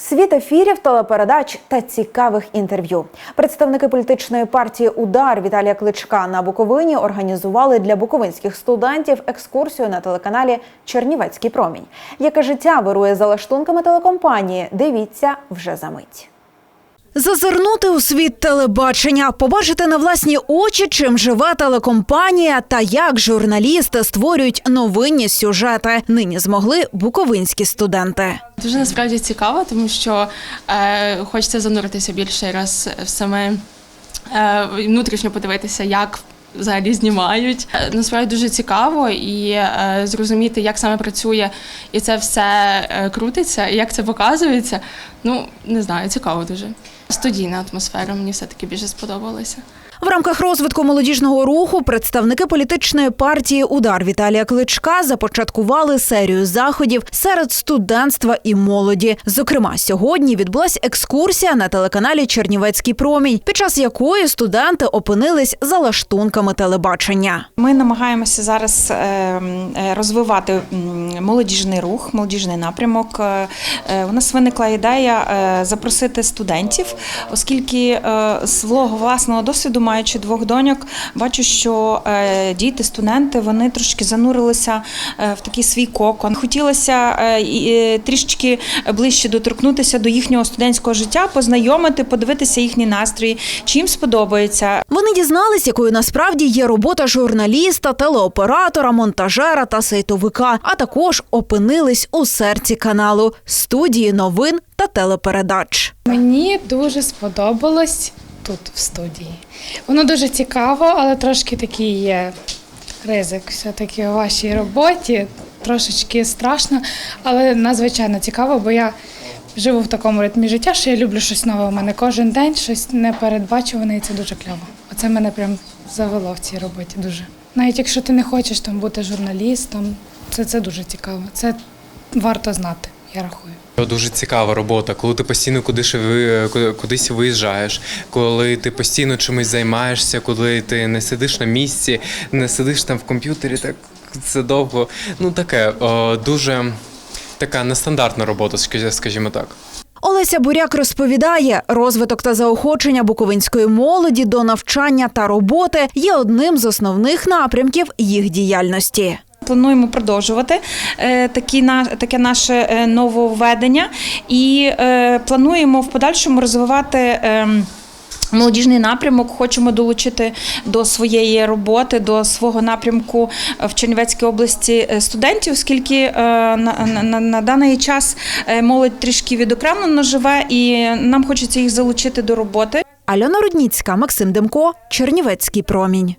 Світ ефірів, телепередач та цікавих інтерв'ю. Представники політичної партії Удар Віталія Кличка на Буковині організували для буковинських студентів екскурсію на телеканалі Чернівецький промінь. Яке життя вирує за лаштунками телекомпанії? Дивіться вже за мить. Зазирнути у світ телебачення, побачити на власні очі, чим живе телекомпанія та як журналісти створюють новинні сюжети. Нині змогли буковинські студенти. Дуже насправді цікаво, тому що е, хочеться зануритися більше раз в саме е, внутрішньо подивитися, як взагалі знімають. Е, Насправді дуже цікаво і е, зрозуміти, як саме працює і це все е, крутиться, і як це показується. Ну не знаю, цікаво дуже. Студійна атмосфера мені все таки більше сподобалася. В рамках розвитку молодіжного руху представники політичної партії Удар Віталія Кличка започаткували серію заходів серед студентства і молоді. Зокрема, сьогодні відбулася екскурсія на телеканалі Чернівецький промінь, під час якої студенти опинились за лаштунками телебачення. Ми намагаємося зараз е, м, е, розвивати молодіжний рух, молодіжний напрямок. Е, е, У нас виникла ідея е, запросити студентів, оскільки е, з свого власного досвіду, маючи двох доньок, бачу, що е, діти, студенти, вони трошки занурилися е, в такий свій кокон. Хотілося е, е, трішечки ближче доторкнутися до їхнього студентського життя, познайомити, подивитися їхні настрої, чи їм сподобається. Вони дізнались, якою насправді є робота журналіста, телеоператора, монтажера та сайтовика, а також опинились у серці каналу студії новин та телепередач. Мені дуже сподобалось тут, в студії. Воно дуже цікаво, але трошки такий є ризик все-таки у вашій роботі. Трошечки страшно, але надзвичайно цікаво, бо я живу в такому ритмі життя, що я люблю щось нове. У мене кожен день щось непередбачуване, і це дуже кльово. Оце мене прям завело в цій роботі дуже. Навіть якщо ти не хочеш там бути журналістом, це, це дуже цікаво. Це варто знати, я рахую. Дуже цікава робота, коли ти постійно кудись, ви- кудись виїжджаєш, коли ти постійно чимось займаєшся, коли ти не сидиш на місці, не сидиш там в комп'ютері, так це довго. Ну таке о, дуже така нестандартна робота, скажі- скажімо так. Олеся Буряк розповідає, розвиток та заохочення буковинської молоді до навчання та роботи є одним з основних напрямків їх діяльності. Плануємо продовжувати е, такі таке наше е, нововведення і е, плануємо в подальшому розвивати. ем, Молодіжний напрямок хочемо долучити до своєї роботи, до свого напрямку в Чернівецькій області студентів, оскільки на, на, на- даний час молодь трішки відокремлено живе, і нам хочеться їх залучити до роботи. Альона Рудніцька, Максим Демко, Чернівецький промінь.